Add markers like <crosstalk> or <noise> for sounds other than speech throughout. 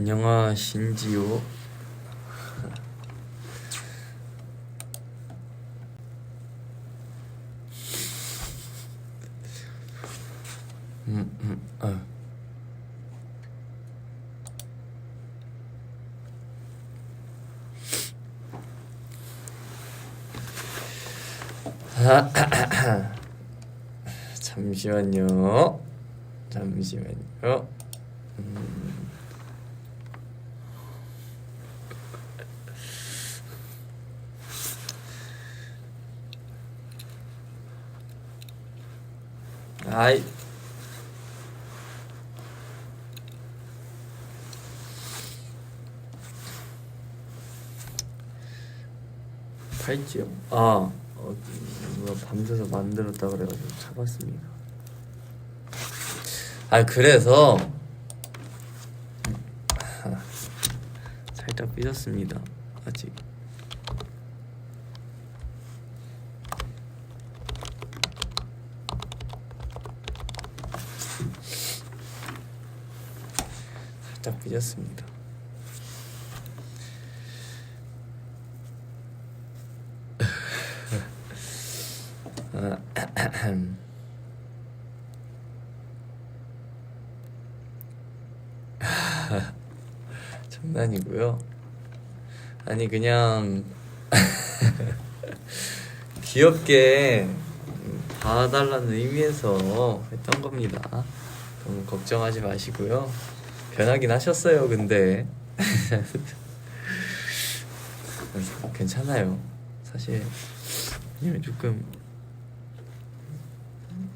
안녕하신지요? 음, 음, 아. 아, <clears throat> 잠시만요. 잠시만요. 음. 아이. 팔찌요? 아, 어, 누가 밤새서 만들었다 그래가지고 잡았습니다. 아, 그래서 살짝 삐졌습니다. 아직. 살짝 삐졌습니다. 장난이고요. 아니 그냥 <laughs> 귀엽게 봐달라는 의미에서 했던 겁니다. 너무 걱정하지 마시고요. 변하긴 하셨어요, 근데 <laughs> 괜찮아요. 사실 왜냐면 조금 음,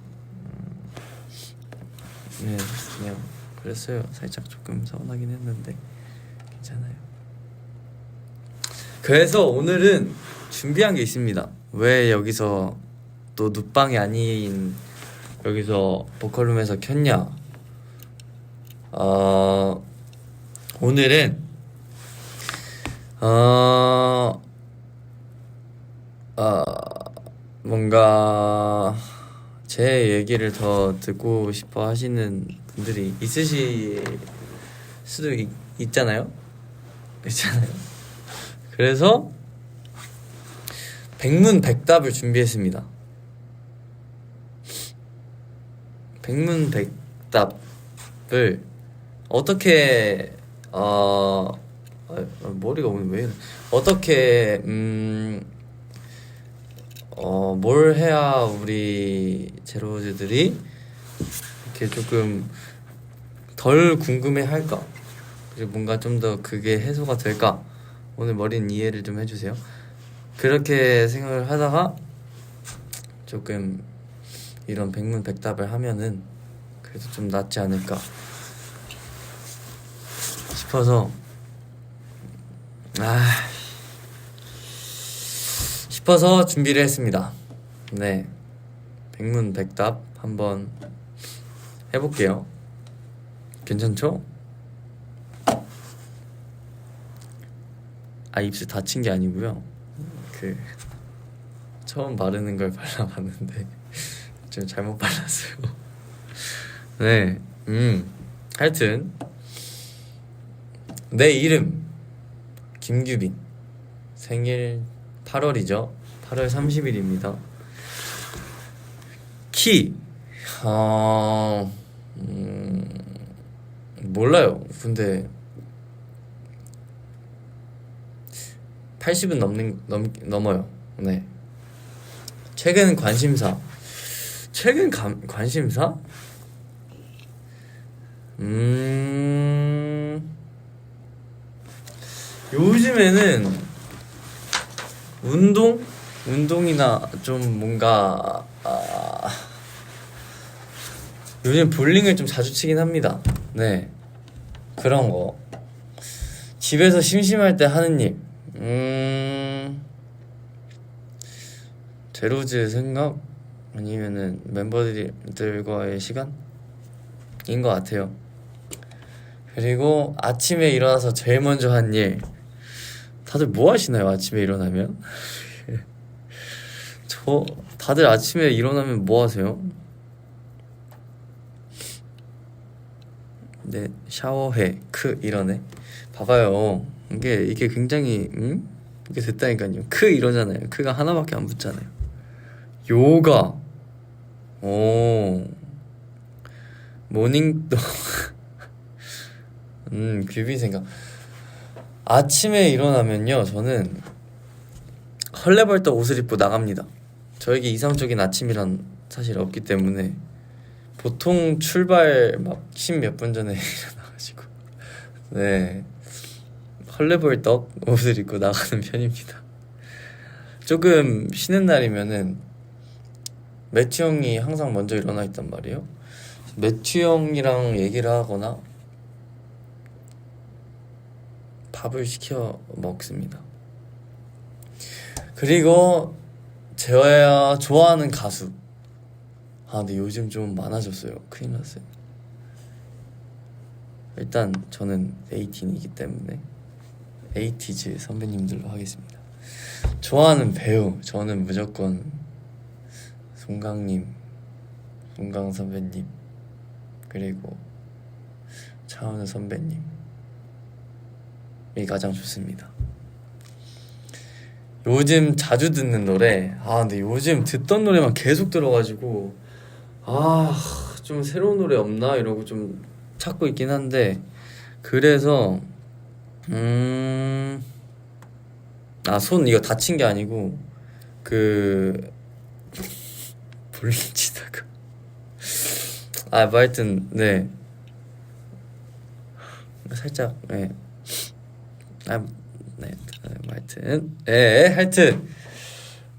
네 그냥 그랬어요. 살짝 조금 서운하긴 했는데 괜찮아요. 그래서 오늘은 준비한 게 있습니다. 왜 여기서 또 눕방이 아닌 여기서 보컬룸에서 켰냐? 어, 오늘은 어, 어, 뭔가 제 얘기를 더 듣고 싶어 하시는 분들이 있으실 수도 있, 있잖아요. 있잖아요. 그래서 백문백답을 준비했습니다. 백문백답을 어떻게 어, 아, 머리가 오늘 왜 이래? 어떻게 음, 어, 뭘 해야 우리 제로즈들이 이렇게 조금 덜 궁금해 할까? 그리고 뭔가 좀 더 그게 해소가 될까? 오늘 머리는 이해를 좀 해주세요. 그렇게 생각을 하다가 조금 이런 백문백답을 하면은 그래도 좀 낫지 않을까 싶어서 아 싶어서 준비를 했습니다. 네, 백문백답 한번 해볼게요. 괜찮죠? 아 입술 다친 게 아니고요. 그 처음 바르는 걸 발라봤는데 <laughs> 좀 잘못 발랐어요. <laughs> 네, 음, 하여튼 내 이름 김규빈 생일 8월이죠. 8월 30일입니다. 키 어, 음, 몰라요. 근데 80은 넘는 넘 넘어요. 네. 최근 관심사. 최근 감, 관심사? 음. 요즘에는 운동? 운동이나 좀 뭔가 아, 요즘 볼링을 좀 자주 치긴 합니다. 네. 그런 거. 집에서 심심할 때 하는 일. 음. 제로즈 생각 아니면은 멤버들과의 시간인 것 같아요. 그리고 아침에 일어나서 제일 먼저 한 일. 다들 뭐 하시나요? 아침에 일어나면? <laughs> 저 다들 아침에 일어나면 뭐 하세요? 네 샤워해 크 이러네 봐봐요 이게 이게 굉장히 음? 이게 됐다니까요. 크 이러잖아요. 크가 하나밖에 안 붙잖아요. 요가. 오. 모닝도. <laughs> 음 뷰비 생각. 아침에 일어나면요 저는 헐레벌떡 옷을 입고 나갑니다. 저에게 이상적인 아침이란 사실 없기 때문에 보통 출발 막 십 몇 분 전에 <laughs> 일어나가지고. 네 헐레벌떡 옷을 입고 나가는 편입니다. 조금 쉬는 날이면은 매튜 형이 항상 먼저 일어나 있단 말이에요. 매튜 형이랑 얘기를 하거나 밥을 시켜 먹습니다. 그리고 제가 좋아하는 가수 아 근데 요즘 좀 많아졌어요 큰일 났어요 일단 저는 에이틴이기 때문에 에이티즈 선배님들로 하겠습니다. 좋아하는 배우 저는 무조건 송강님 송강 선배님 그리고 차은우 선배님이 가장 좋습니다. 요즘 자주 듣는 노래 아 근데 요즘 듣던 노래만 계속 들어가지고 아 좀 새로운 노래 없나? 이러고 좀 찾고 있긴 한데 그래서 음, 음아 손 이거 다친 게 아니고 그 볼리치다가. 아 뭐 하여튼 네. 살짝 네. 아, 네, 뭐 하여튼, 예, 하여튼,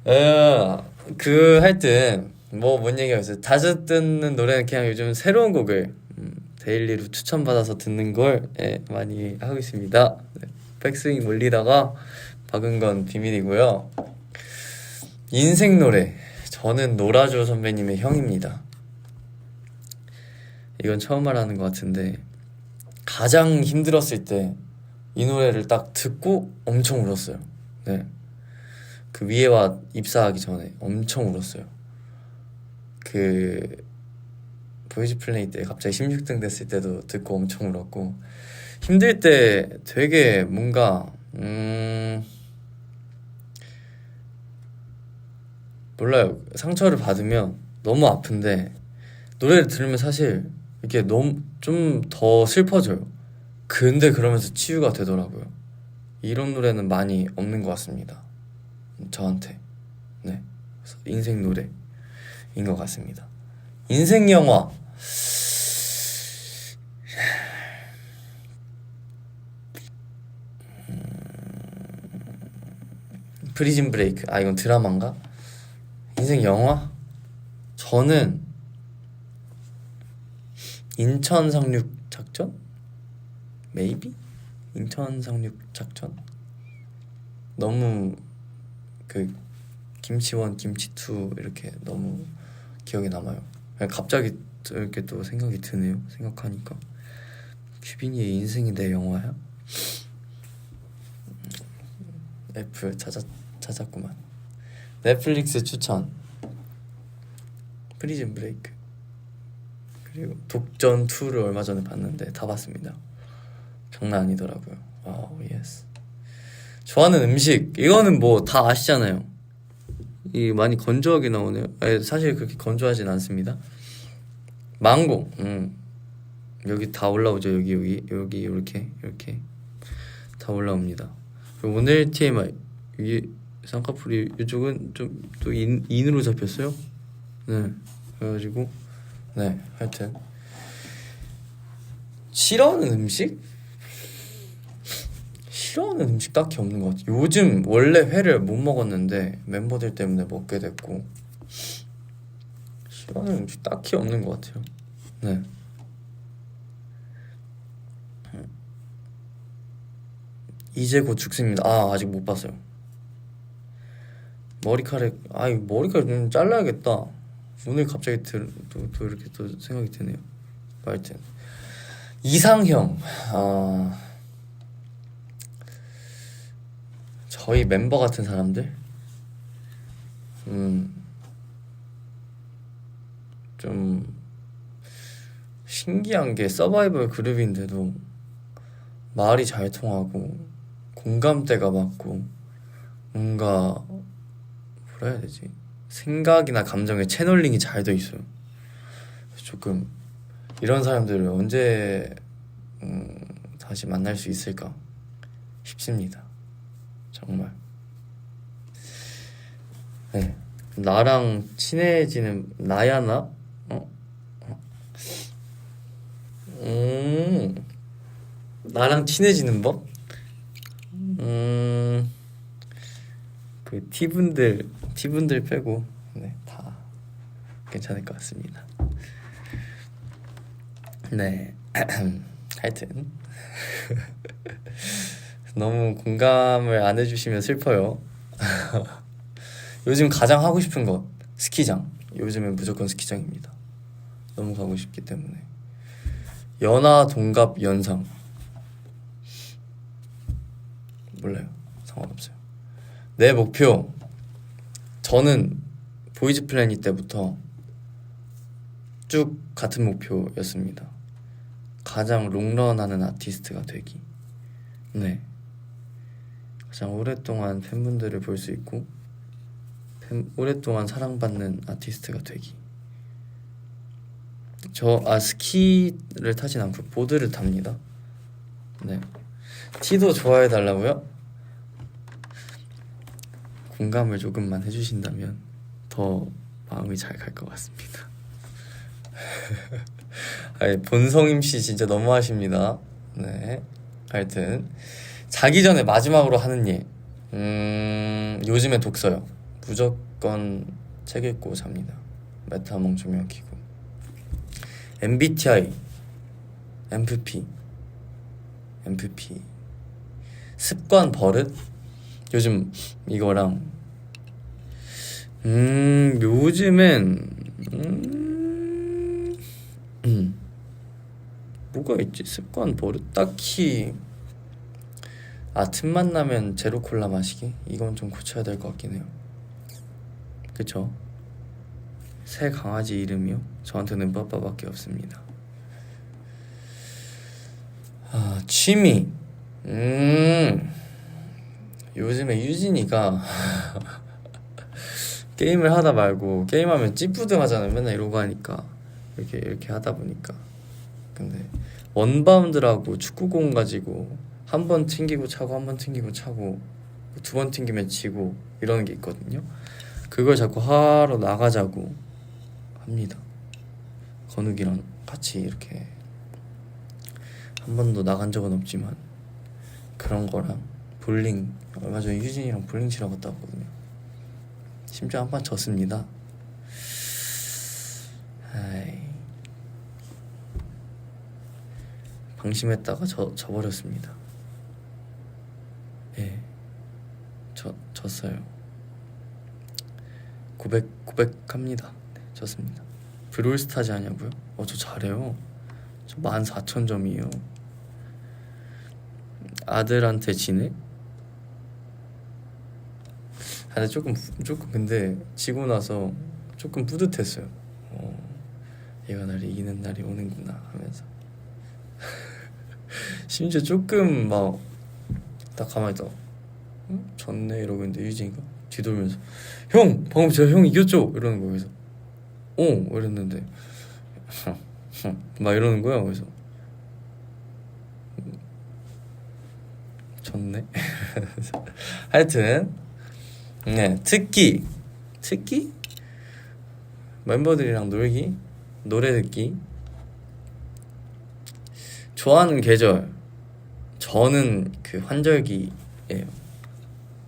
어, 그, 하여튼, 뭐, 뭔 얘기가 있어요. 자주 듣는 노래는 그냥 요즘 새로운 곡을, 음, 데일리로 추천받아서 듣는 걸, 예, 많이 하고 있습니다. 네, 백스윙 몰리다가 박은 건 비밀이고요. 인생 노래. 저는 노라조 선배님의 형입니다. 이건 처음 말하는 것 같은데, 가장 힘들었을 때, 이 노래를 딱 듣고 엄청 울었어요. 네. 그 위에와 입사하기 전에 엄청 울었어요. 그 보이즈 플레이 때 갑자기 16등 됐을 때도 듣고 엄청 울었고 힘들 때 되게 뭔가 음 몰라요. 상처를 받으면 너무 아픈데 노래를 들으면 사실 이게 너무 좀 더 슬퍼져요. 근데 그러면서 치유가 되더라고요. 이런 노래는 많이 없는 것 같습니다. 저한테. 네. 인생 노래인 것 같습니다. 인생 영화. 음, 프리즌 브레이크. 아, 이건 드라마인가? 인생 영화? 저는 인천 상륙 작전? 메이비? 인천 상륙 작전? 너무 그 김치원, 김치투 이렇게 너무 기억에 남아요. 그냥 갑자기 또 이렇게 또 생각이 드네요. 생각하니까 큐빈이의 인생이 내 영화야? F 찾았 찾았구만. 넷플릭스 추천. 프리즌 브레이크. 그리고 독전 2를 얼마 전에 봤는데 다 봤습니다. 장난 아니더라고요. 와우, 예스. 좋아하는 음식 이거는 뭐 다 아시잖아요. 이 많이 건조하게 나오네요. 아니, 사실 그렇게 건조하진 않습니다. 망고, 음 여기 다 올라오죠. 여기 여기 여기 이렇게 이렇게 다 올라옵니다. 오늘 TMI 이 쌍꺼풀이 이쪽은 좀또 인으로 잡혔어요. 네, 그래가지고 네 하여튼 싫어하는 음식? 싫어하는 음식 딱히 없는 것 같아요. 요즘 원래 회를 못 먹었는데 멤버들 때문에 먹게 됐고 싫어하는 음식 딱히 없는 것 같아요. 네. 이제 곧 죽습니다. 아 아직 못 봤어요. 머리카락 아이 머리카락 좀 잘라야겠다. 오늘 갑자기 들, 또, 또 이렇게 또 생각이 드네요. 하여튼 이상형 아 저희 멤버 같은 사람들 음 좀 신기한 게 서바이벌 그룹인데도 말이 잘 통하고 공감대가 맞고 뭔가 뭐라 해야 되지 생각이나 감정의 채널링이 잘 돼 있어요. 조금 이런 사람들을 언제 음, 다시 만날 수 있을까 싶습니다. 정말. 네. 나랑 친해지는 나야 나? 어? 어. 음. 나랑 친해지는 법? 음. 그 티분들 티분들 빼고 네, 다 괜찮을 것 같습니다. 네. <clears throat> 하여튼 <laughs> 너무 공감을 안 해주시면 슬퍼요. <laughs> 요즘 가장 하고 싶은 것 스키장. 요즘엔 무조건 스키장입니다. 너무 가고 싶기 때문에 연하 동갑 연상 몰라요. 상관없어요. 내 목표 저는 보이즈 플래닛 때부터 쭉 같은 목표였습니다. 가장 롱런하는 아티스트가 되기. 네. 가장 오랫동안 팬분들을 볼 수 있고 팬, 오랫동안 사랑받는 아티스트가 되기. 저 아 스키를 타진 않고 보드를 탑니다. 네. 티도 좋아해 달라고요? 공감을 조금만 해주신다면 더 마음이 잘 갈 것 같습니다. <laughs> 아니, 본성임 씨 진짜 너무하십니다. 네. 하여튼 자기 전에 마지막으로 하는 일. 음, 요즘에 독서요. 무조건 책 읽고 잡니다. 메타몽 조명 켜고. MBTI, MFP, MFP. 습관 버릇. 요즘 이거랑. 음 요즘엔 음, 음. 뭐가 있지? 습관 버릇? 딱히 아 틈만 나면 제로 콜라 마시기? 이건 좀 고쳐야 될 것 같긴 해요. 그쵸 새 강아지 이름이요? 저한테는 빠빠밖에 없습니다. 아 취미. 음. 요즘에 유진이가 <laughs> 게임을 하다 말고 게임하면 찌뿌둥 하잖아요. 맨날 이러고 하니까. 이렇게 이렇게 하다 보니까. 근데 원바운드라고 축구공 가지고 한 번 튕기고 차고 한 번 튕기고 차고 두 번 튕기면 치고 이러는 게 있거든요. 그걸 자꾸 하러 나가자고 합니다 건욱이랑 같이 이렇게 한 번도 나간 적은 없지만 그런 거랑 볼링 얼마 전에 유진이랑 볼링 치러 갔다 왔거든요. 심지어 한 판 졌습니다. 아이. 방심했다가 져, 져버렸습니다. 예. 저, 졌어요. 고백, 고백합니다. 네, 졌습니다. 브롤스타즈 하냐고요? 어, 저 잘해요. 저 14,000점이에요. 아들한테 지네? 아, 근데 조금 조금 근데 지고 나서 조금 뿌듯했어요. 어, 얘가 날 이기는 날이 오는구나 하면서 <laughs> 심지어 조금 막 딱 가만히 있다. 응? 졌네 이러고 있는데 유진이가 뒤돌면서 형 방금 제가 형 이겼죠 이러는 거예요. 그래서 어 이랬는데 <laughs> 막 이러는 거야. 그래서 졌네. <laughs> 하여튼 네 특기 특기 멤버들이랑 놀기 노래 듣기 좋아하는 계절 저는 그 환절기예요.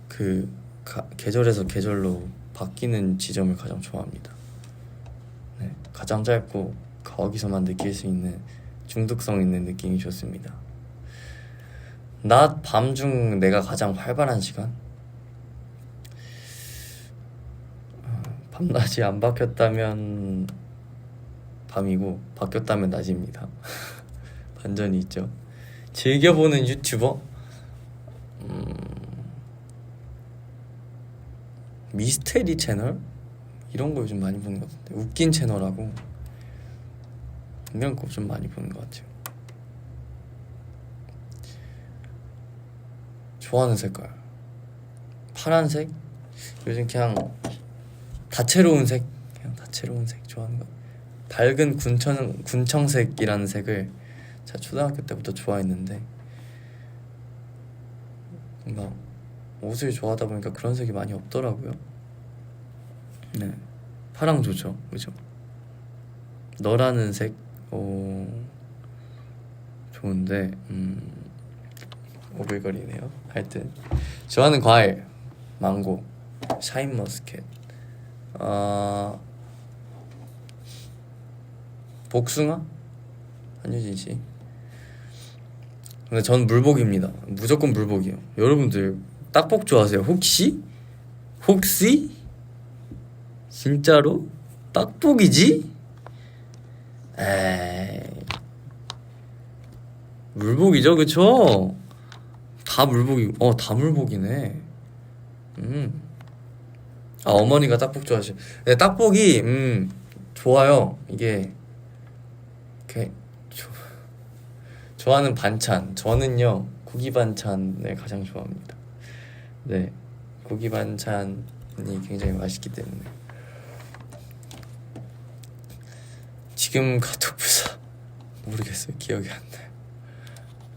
그 가, 계절에서 계절로 바뀌는 지점을 가장 좋아합니다. 네, 가장 짧고 거기서만 느낄 수 있는 중독성 있는 느낌이 좋습니다. 낮, 밤 중 내가 가장 활발한 시간? 어, 밤낮이 안 바뀌었다면 밤이고 바뀌었다면 낮입니다. <laughs> 반전이 있죠. 즐겨보는 유튜버? 음, 미스테리 채널? 이런 거 요즘 많이 보는 것 같은데. 웃긴 채널하고 이런 거 좀 많이 보는 것 같아요. 좋아하는 색깔. 파란색? 요즘 그냥 다채로운 색? 그냥 다채로운 색 좋아하는 거 밝은 군청 군청색이라는 색을 제가 초등학교 때부터 좋아했는데 뭔가 옷을 좋아하다 보니까 그런 색이 많이 없더라고요. 네 파랑 좋죠, 그죠? 너라는 색, 어 좋은데 음 오글거리네요. 하여튼 좋아하는 과일 망고, 샤인머스켓, 아 복숭아, 한유진 씨. 근데 전 물복입니다. 무조건 물복이요. 여러분들 딱복 좋아하세요? 혹시? 혹시? 진짜로? 딱복이지? 에이 물복이죠, 그쵸? 다 물복이, 어, 다 물복이네. 음. 아, 어머니가 딱복 좋아하시. 네, 딱복이, 음, 좋아요. 이게, 이렇게, 조, 좋아하는 반찬. 저는요, 고기 반찬을 가장 좋아합니다. 네. 고기 반찬이 굉장히 맛있기 때문에. 지금 카톡 부사. 모르겠어요. 기억이 안 나요.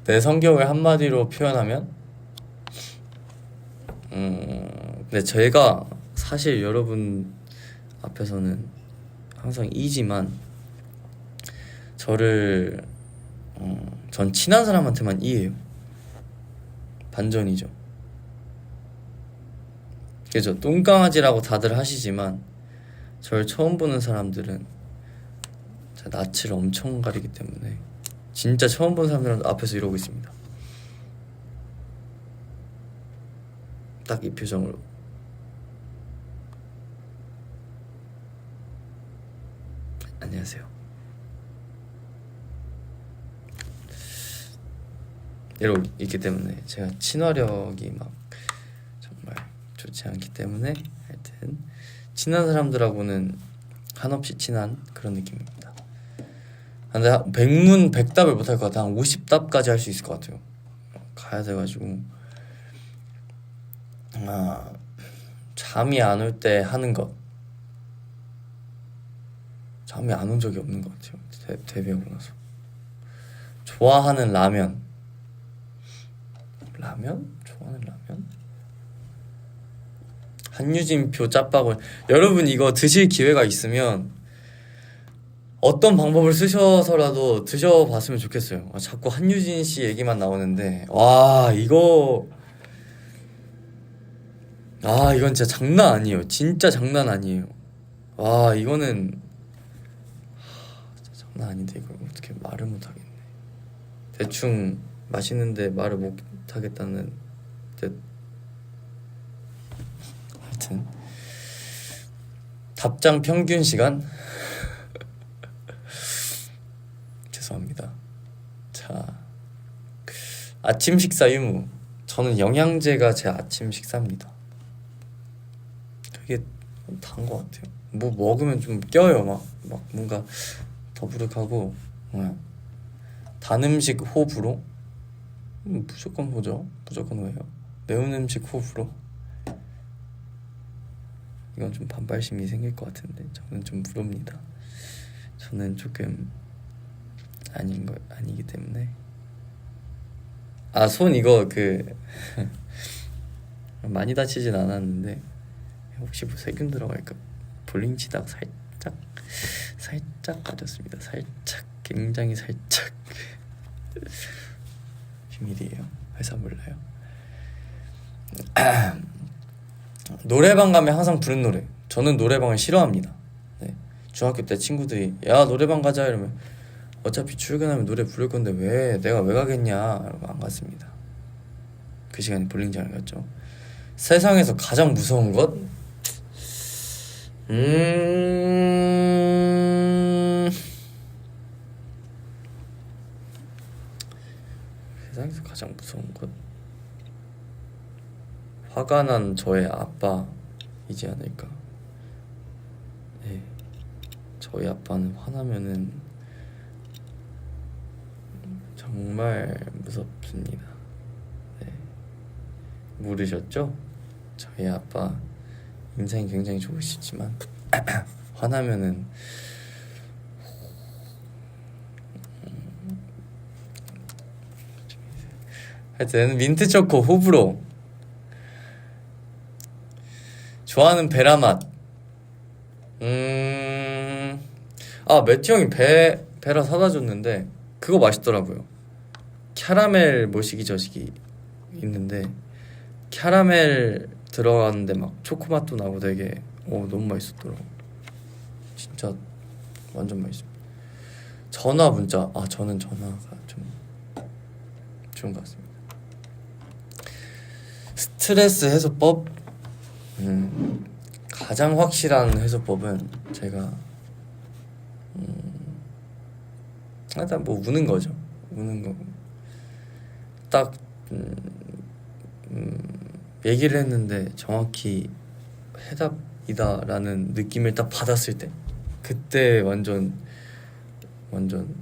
내 성격을 한마디로 표현하면 음, 근데 제가 사실 여러분 앞에서는 항상 이지만 저를 어, 전 친한 사람한테만 이해요. 반전이죠. 그죠? 똥강아지라고 다들 하시지만 저를 처음 보는 사람들은 제가 낯을 엄청 가리기 때문에 진짜 처음 본 사람들 앞에서 이러고 있습니다. 딱 이 표정으로. 안녕하세요. 이러고 있기 때문에 제가 친화력이 막 정말 좋지 않기 때문에 하여튼 친한 사람들하고는 한없이 친한 그런 느낌입니다. 근데 한 백문 백답을 못할 것 같아 한 50답까지 할 수 있을 것 같아요. 가야 돼가지고. 아 잠이 안 올 때 하는 것. 잠이 안 온 적이 없는 것 같아요. 데, 데뷔하고 나서. 좋아하는 라면. 라면? 좋아하는 라면? 한유진표 짜파구리 여러분 이거 드실 기회가 있으면 어떤 방법을 쓰셔서라도 드셔봤으면 좋겠어요. 아, 자꾸 한유진 씨 얘기만 나오는데 와 이거 아 이건 진짜 장난 아니에요. 진짜 장난 아니에요. 와 이거는 하, 장난 아닌데 이걸 어떻게 말을 못 하겠네. 대충 맛있는데 말을 못 하겠다는 듯. 하여튼 답장 평균 시간 죄송합니다. 자, 아침 식사 유무. 저는 영양제가 제 아침 식사입니다. 되게 단 것 같아요. 뭐 먹으면 좀 껴요, 막, 막 뭔가 더부룩하고. 네. 단 음식 호불호? 음, 무조건 호죠. 무조건 호예요. 매운 음식 호불호? 이건 좀 반발심이 생길 것 같은데 저는 좀 무릅니다. 저는 조금 아닌 거 아니기 때문에. 아 손 이거 그 <laughs> 많이 다치진 않았는데 혹시 뭐 세균 들어갈까? 볼링 치다가 살짝 살짝 빠졌습니다. 살짝 굉장히 살짝 <laughs> 비밀이에요. 회사 몰라요. <clears throat> 노래방 가면 항상 부른 노래. 저는 노래방을 싫어합니다. 네. 중학교 때 친구들이 야 노래방 가자. 이러면 어차피 출근하면 노래 부를 건데 왜 내가 왜 가겠냐 라고 안 갔습니다. 그 시간에 볼링장을 갔죠. 세상에서 가장 무서운 것? 음... 세상에서 가장 무서운 것? 화가 난 저의 아빠이지 않을까. 네. 저희 아빠는 화나면은 정말 무섭습니다. 네. 모르셨죠? 저희 아빠 인상이 굉장히 좋으시지만 <clears throat> 화나면은 하여튼 민트 초코 호불호 좋아하는 베라 맛. 음. 아, 매튜 형이 배 베라 사다 줬는데 그거 맛있더라고요. 캐러멜 뭐시기 저시기 있는데 캐러멜 들어갔는데 막 초코 맛도 나고 되게 오 너무 맛있었더라고. 진짜 완전 맛있어. 전화 문자 아 저는 전화가 좀 좋은 것 같습니다. 스트레스 해소법 음, 가장 확실한 해소법은 제가 음, 일단 뭐 우는 거죠. 우는 거고 딱 음, 음, 얘기를 했는데 정확히 해답이다라는 느낌을 딱 받았을 때 그때 완전 완전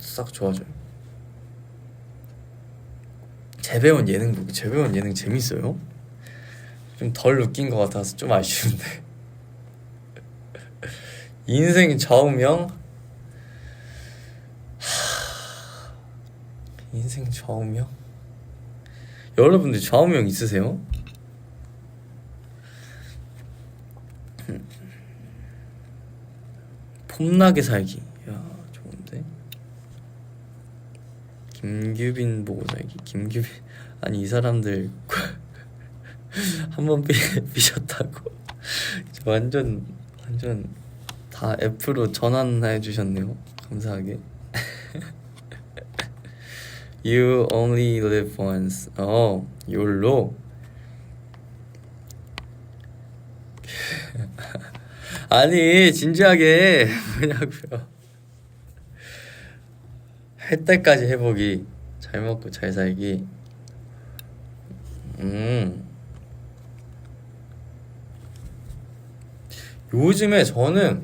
싹 좋아져요. 재배원 예능 보기 재배원 예능 재밌어요? 좀 덜 웃긴 것 같아서 좀 아쉬운데 <laughs> 인생 좌우명 인생 좌우명? 여러분들 좌우명 있으세요? 폼나게 살기. 야 좋은데? 김규빈 보고 살기. 김규빈 아니 이 사람들 <laughs> 한 번 삐셨다고. 완전 완전 다 F로 전환해 주셨네요. 감사하게 You only live once. 어 YOLO <laughs> 아니 진지하게 뭐냐고요. 할 때까지 해보기. 잘 먹고 잘 살기. 음. 요즘에 저는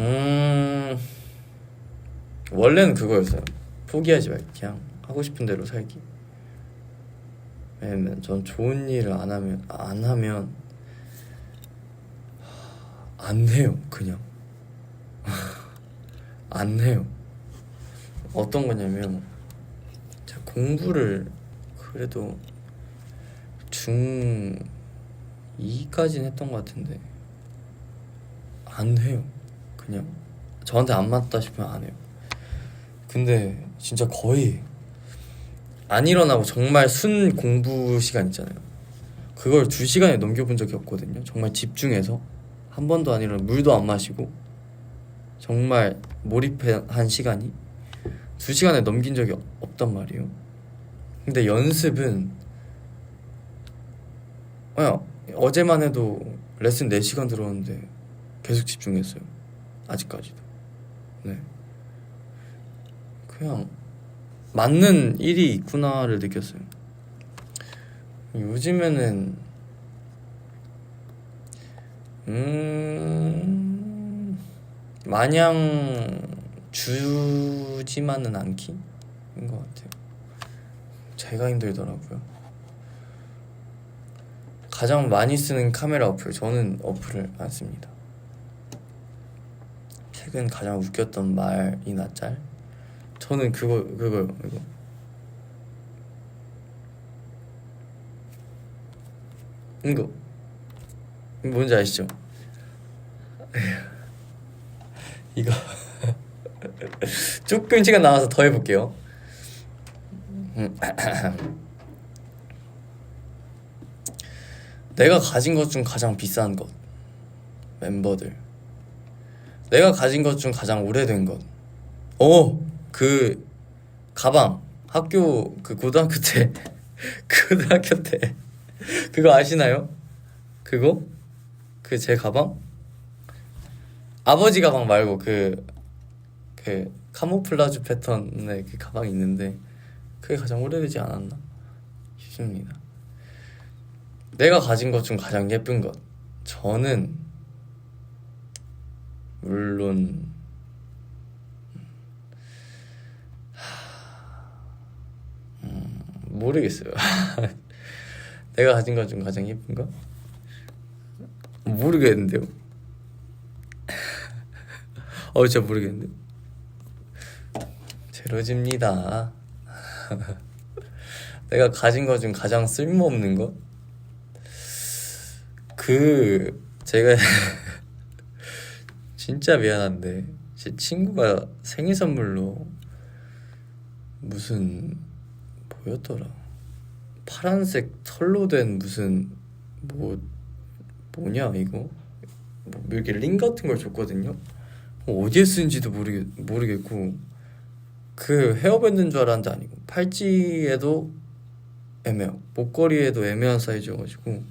음 원래는 그거였어요 포기하지 말기 그냥 하고 싶은 대로 살기. 왜냐면 전 좋은 일을 안 하면 안 하면 안 해요 그냥. <laughs> 안 해요. 어떤 거냐면 제가 공부를 그래도 중 2까지는 했던 것 같은데 안 해요 그냥. 저한테 안 맞다 싶으면 안 해요. 근데 진짜 거의 안 일어나고 정말 순 공부 시간 있잖아요 그걸 두 시간에 넘겨본 적이 없거든요 정말 집중해서 한 번도 안 일어나 물도 안 마시고 정말 몰입한 시간이 두 시간에 넘긴 적이 없단 말이에요 근데 연습은 그냥 어제만 해도 레슨 4시간 들었는데 계속 집중했어요. 아직까지도. 네. 그냥 맞는 일이 있구나를 느꼈어요. 요즘에는 음 마냥 주지만은 않기인 것 같아요. 제가 힘들더라고요. 가장 많이 쓰는 카메라 어플 저는 어플을 안 씁니다. 최근 가장 웃겼던 말이나 짤 저는 그거 그거 이거 이거 뭔지 아시죠? <laughs> 이거 <laughs> 조금 시간 남아서 더 해볼게요. 음. <clears throat> 내가 가진 것 중 가장 비싼 것 멤버들 내가 가진 것 중 가장 오래된 것 어! 그 가방 학교 그 고등학교 때 <laughs> 고등학교 때 그거 아시나요? 그거? 그 제 가방? 아버지 가방 말고 그 그 카모플라주 패턴의 그 가방이 있는데 그게 가장 오래되지 않았나 싶습니다. 내가 가진 것 중 가장 예쁜 것 저는 물론 모르겠어요. <laughs> 내가 가진 것 중 가장 예쁜 거? 모르겠는데요. <laughs> 어, 진짜 모르겠는데. 제로집니다. <laughs> 내가 가진 것 중 가장 쓸모없는 거? 그 제가 진짜 미안한데 제 친구가 생일 선물로 무슨 뭐였더라? 파란색 털로 된 무슨 뭐 뭐냐 이거? 뭐 이렇게 링 같은 걸 줬거든요? 어, 어디에 쓰는지도 모르겠 모르겠고 그 헤어밴드인 줄 알았는데 아니고 팔찌에도 애매하고 목걸이에도 애매한 사이즈여가지고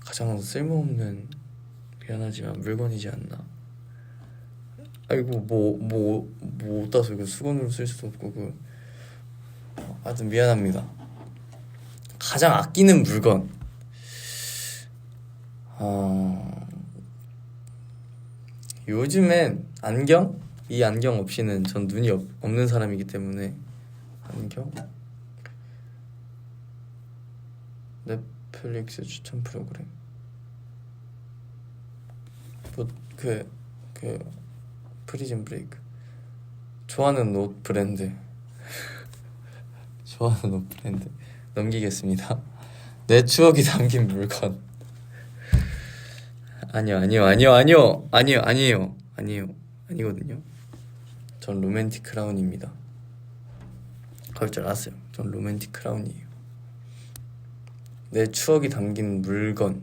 가장 쓸모없는 미안하지만 물건이지 않나. 아이고 뭐뭐뭐 따서 이거 수건으로 쓸 수도 없고 그 하여튼 미안합니다. 가장 아끼는 물건. 어... 요즘엔 안경? 이 안경 없이는 전 눈이 없, 없는 사람이기 때문에 안경? 넷플릭스 추천 프로그램. 뭐그그 그 프리즌 브레이크. 좋아하는 옷 브랜드 좋아하는 옷 브랜드 넘기겠습니다. 내 추억이 담긴 물건. 아니요 아니요 아니요 아니요 아니요 아니에요 아니에요. 아니거든요. 전 로맨틱 크라운입니다. 그럴 줄 알았어요. 전 로맨틱 크라운이에요. 내 추억이 담긴 물건